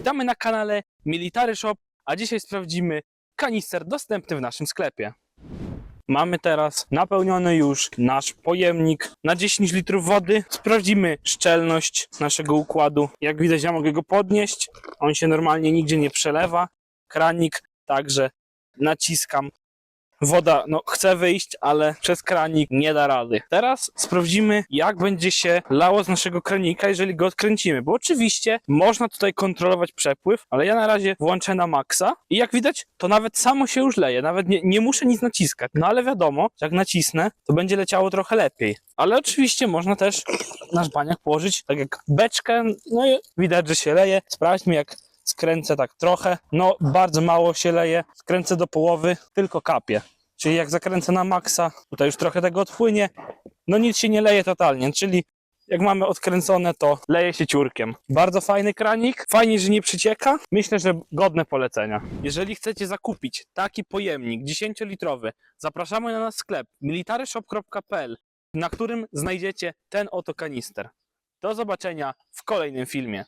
Witamy na kanale Military Shop, a dzisiaj sprawdzimy kanister dostępny w naszym sklepie. Mamy teraz napełniony już nasz pojemnik na 10 litrów wody. Sprawdzimy szczelność naszego układu. Jak widać, ja mogę go podnieść. On się normalnie nigdzie nie przelewa. Kranik także naciskam. Woda no, chce wyjść, ale przez kranik nie da rady. Teraz sprawdzimy, jak będzie się lało z naszego kranika, jeżeli go odkręcimy. Bo oczywiście można tutaj kontrolować przepływ, ale ja na razie włączę na maksa i jak widać, to nawet samo się już leje. Nawet nie, nie muszę nic naciskać. No ale wiadomo, jak nacisnę, to będzie leciało trochę lepiej. Ale oczywiście można też nasz baniak położyć tak jak beczkę. No i widać, że się leje. Sprawdźmy, jak skręcę tak trochę. No, bardzo mało się leje. Skręcę do połowy, tylko kapie. Czyli jak zakręcę na maksa, tutaj już trochę tego odpłynie. No nic się nie leje totalnie, czyli jak mamy odkręcone, to leje się ciurkiem. Bardzo fajny kranik, fajnie, że nie przycieka. Myślę, że godne polecenia. Jeżeli chcecie zakupić taki pojemnik 10-litrowy, zapraszamy na nasz sklep militaryshop.pl, na którym znajdziecie ten oto kanister. Do zobaczenia w kolejnym filmie.